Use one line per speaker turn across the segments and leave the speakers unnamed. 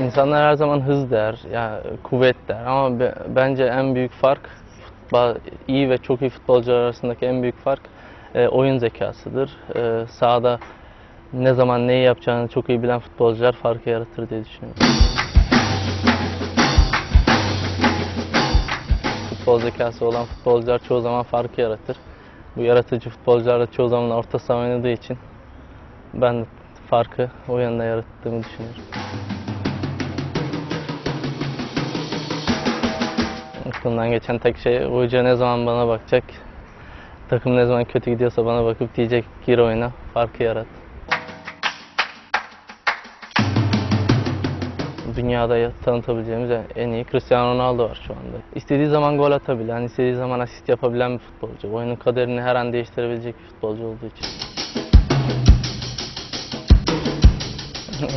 İnsanlar her zaman hız der, ya kuvvet der ama be- bence en büyük fark futbol, iyi ve çok iyi futbolcular arasındaki en büyük fark e, oyun zekasıdır. E, sahada ne zaman neyi yapacağını çok iyi bilen futbolcular farkı yaratır diye düşünüyorum. Futbol zekası olan futbolcular çoğu zaman farkı yaratır. Bu yaratıcı futbolcular da çoğu zaman orta saha oynadığı için ben farkı o yönde yarattığımı düşünüyorum. Aklımdan geçen tek şey hoca ne zaman bana bakacak, takım ne zaman kötü gidiyorsa bana bakıp diyecek gir oyna, farkı yarat. Dünyada ya- tanıtabileceğimiz en iyi Cristiano Ronaldo var şu anda. İstediği zaman gol atabilen, istediği zaman asist yapabilen bir futbolcu. Oyunun kaderini her an değiştirebilecek bir futbolcu olduğu için.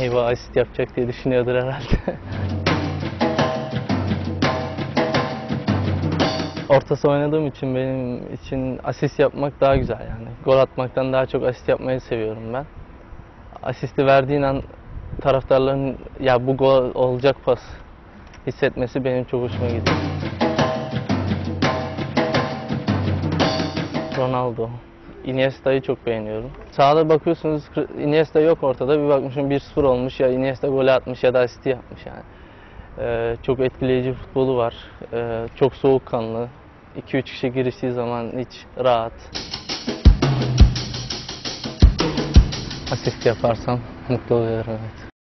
Eyvah asist yapacak diye düşünüyordur herhalde. Orta saha oynadığım için benim için asist yapmak daha güzel yani. Gol atmaktan daha çok asist yapmayı seviyorum ben. Asisti verdiğin an taraftarların ya bu gol olacak pas hissetmesi benim çok hoşuma gidiyor. Ronaldo. Iniesta'yı çok beğeniyorum. Sağda bakıyorsunuz Iniesta yok ortada. Bir bakmışım 1-0 olmuş ya Iniesta golü atmış ya da asisti yapmış yani. Ee, çok etkileyici futbolu var. Ee, çok soğukkanlı. 2-3 kişi giriştiği zaman hiç rahat. Asist yaparsam mutlu oluyorum evet.